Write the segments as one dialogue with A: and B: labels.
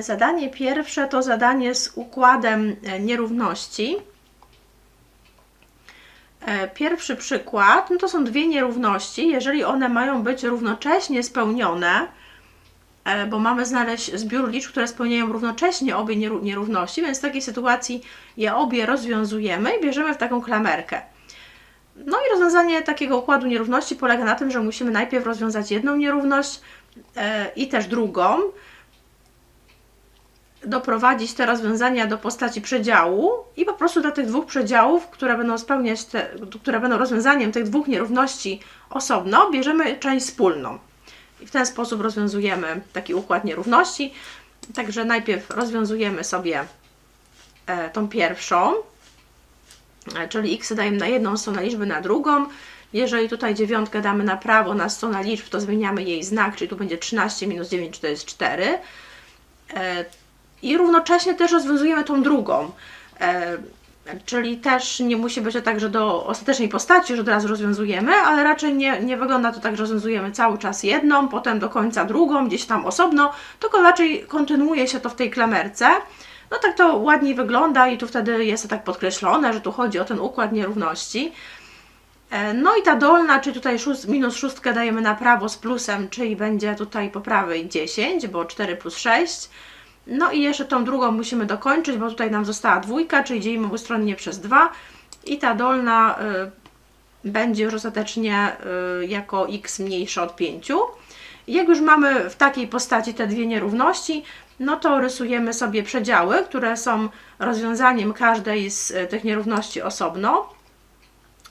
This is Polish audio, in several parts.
A: Zadanie pierwsze to zadanie z układem e, nierówności. E, Pierwszy przykład, no to są dwie nierówności. Jeżeli one mają być równocześnie spełnione, e, bo mamy znaleźć zbiór liczb, które spełniają równocześnie obie nieró- nierówności, więc w takiej sytuacji je obie rozwiązujemy i bierzemy w taką klamerkę. No i rozwiązanie takiego układu nierówności polega na tym, że musimy najpierw rozwiązać jedną nierówność i też drugą, doprowadzić te rozwiązania do postaci przedziału i po prostu dla tych dwóch przedziałów, które będą spełniać te, które będą rozwiązaniem tych dwóch nierówności osobno, bierzemy część wspólną. I w ten sposób rozwiązujemy taki układ nierówności. Także najpierw rozwiązujemy sobie e, tą pierwszą, e, czyli x dajemy na jedną stronę liczby, na drugą. Jeżeli tutaj dziewiątkę damy na prawo na stronę liczb, to zmieniamy jej znak, czyli tu będzie 13 minus 9 to jest 4. I równocześnie też rozwiązujemy tą drugą. E, Czyli też nie musi być to tak, że do ostatecznej postaci już od razu rozwiązujemy, ale raczej nie, nie wygląda to tak, że rozwiązujemy cały czas jedną, potem do końca drugą, gdzieś tam osobno, tylko raczej kontynuuje się to w tej klamerce. No tak to ładniej wygląda i tu wtedy jest to tak podkreślone, że tu chodzi o ten układ nierówności. E, No i ta dolna, czyli tutaj szóst, minus szóstkę dajemy na prawo z plusem, czyli będzie tutaj po prawej 10, bo 4 plus 6. No i jeszcze tą drugą musimy dokończyć, bo tutaj nam została dwójka, czyli dzielimy obustronnie przez 2 i ta dolna y, będzie już ostatecznie y, jako x mniejsze od 5. I Jak już mamy w takiej postaci te dwie nierówności, no to rysujemy sobie przedziały, które są rozwiązaniem każdej z y, tych nierówności osobno.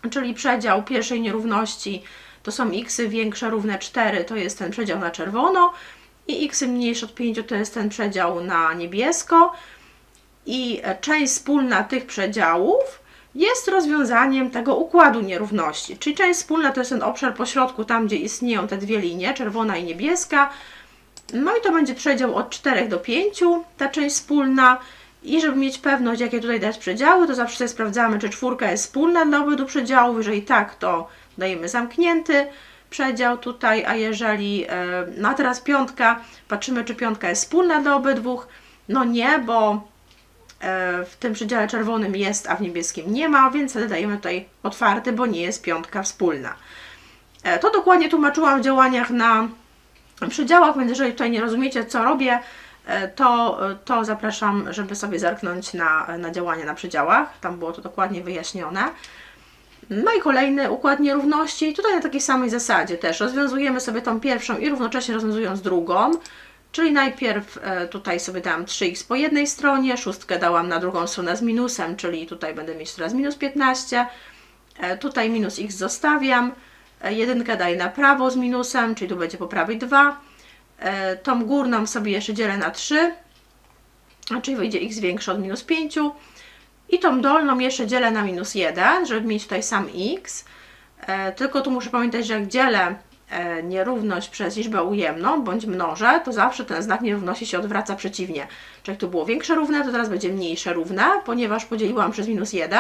A: Czyli przedział pierwszej nierówności to są x większe równe 4, to jest ten przedział na czerwono i x mniejsze od 5 to jest ten przedział na niebiesko i e, część wspólna tych przedziałów jest rozwiązaniem tego układu nierówności. Czyli część wspólna to jest ten obszar pośrodku, tam gdzie istnieją te dwie linie, czerwona i niebieska. No i to będzie przedział od 4 do 5, ta część wspólna. I żeby mieć pewność, jakie tutaj dać przedziały, to zawsze sprawdzamy, czy czwórka jest wspólna dla obydwu przedziałów. Jeżeli tak, to dajemy zamknięty przedział tutaj, a jeżeli, e, no teraz piątka, patrzymy, czy piątka jest wspólna dla obydwu. No nie, bo e, w tym przedziale czerwonym jest, a w niebieskim nie ma, więc wtedy dajemy tutaj otwarty, bo nie jest piątka wspólna. E, To dokładnie tłumaczyłam w działaniach na przedziałach, więc jeżeli tutaj nie rozumiecie, co robię, to, to zapraszam, żeby sobie zerknąć na, na działania na przedziałach. Tam było to dokładnie wyjaśnione. No i kolejny układ nierówności. Tutaj na takiej samej zasadzie też rozwiązujemy sobie tą pierwszą i równocześnie rozwiązując drugą. Czyli najpierw e, tutaj sobie dałam 3x po jednej stronie, szóstkę dałam na drugą stronę z minusem, czyli tutaj będę mieć teraz minus 15. E, Tutaj minus x zostawiam. E, Jedynkę daję na prawo z minusem, czyli tu będzie po prawej 2. E, Tą górną sobie jeszcze dzielę na 3, czyli wyjdzie x większe od minus 5. I tą dolną jeszcze dzielę na minus 1, żeby mieć tutaj sam x. E, tylko tu muszę pamiętać, że jak dzielę e, nierówność przez liczbę ujemną bądź mnożę, to zawsze ten znak nierówności się odwraca przeciwnie. Czyli jak tu było większe równe, to teraz będzie mniejsze równe, ponieważ podzieliłam przez minus 1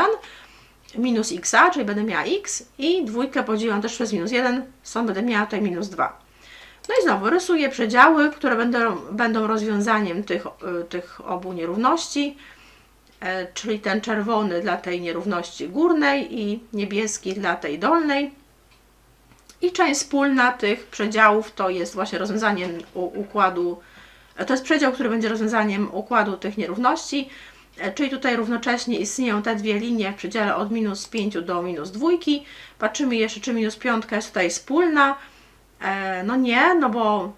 A: minus x, czyli będę miała x i dwójkę podzieliłam też przez minus 1, stąd będę miała tutaj minus 2. No i znowu rysuję przedziały, które będą, będą rozwiązaniem tych, y, tych obu nierówności, czyli ten czerwony dla tej nierówności górnej i niebieski dla tej dolnej. I część wspólna tych przedziałów to jest właśnie rozwiązaniem układu, e, to jest przedział, który będzie rozwiązaniem układu tych nierówności, e, czyli tutaj równocześnie istnieją te dwie linie w przedziale od minus 5 do minus 2. Patrzymy jeszcze, czy minus 5 jest tutaj wspólna. E, No nie, no bo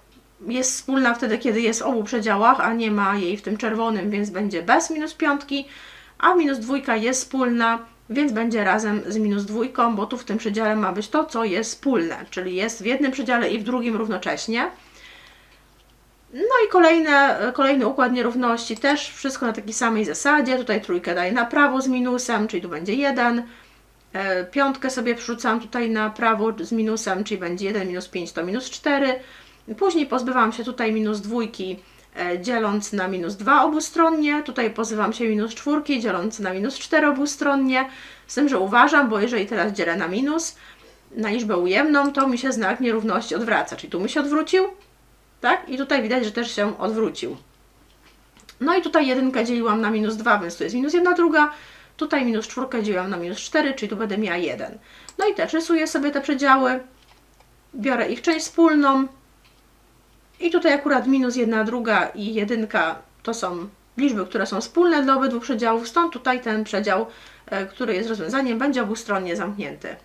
A: jest wspólna wtedy, kiedy jest w obu przedziałach, a nie ma jej w tym czerwonym, więc będzie bez minus piątki, a minus dwójka jest wspólna, więc będzie razem z minus dwójką, bo tu w tym przedziale ma być to, co jest wspólne, czyli jest w jednym przedziale i w drugim równocześnie. No i kolejne, kolejny układ nierówności, też wszystko na takiej samej zasadzie. Tutaj trójkę daję na prawo z minusem, czyli tu będzie 1. E, Piątkę sobie przerzucam tutaj na prawo z minusem, czyli będzie 1 minus 5 to minus 4. Później pozbywam się tutaj minus dwójki, e, dzieląc na minus 2 obustronnie. Tutaj pozbywam się minus czwórki, dzieląc na minus 4 obustronnie. Z tym, że uważam, bo jeżeli teraz dzielę na minus, na liczbę ujemną, to mi się znak nierówności odwraca. Czyli tu mi się odwrócił, tak? I tutaj widać, że też się odwrócił. No i tutaj jedynkę dzieliłam na minus 2, więc tu jest minus 1 druga. Tutaj minus czwórkę dzieliłam na minus 4, czyli tu będę miała 1. No i też rysuję sobie te przedziały. Biorę ich część wspólną. I tutaj akurat minus 1 druga i jedynka to są liczby, które są wspólne dla obydwu przedziałów. Stąd tutaj ten przedział, e, który jest rozwiązaniem, będzie obustronnie zamknięty.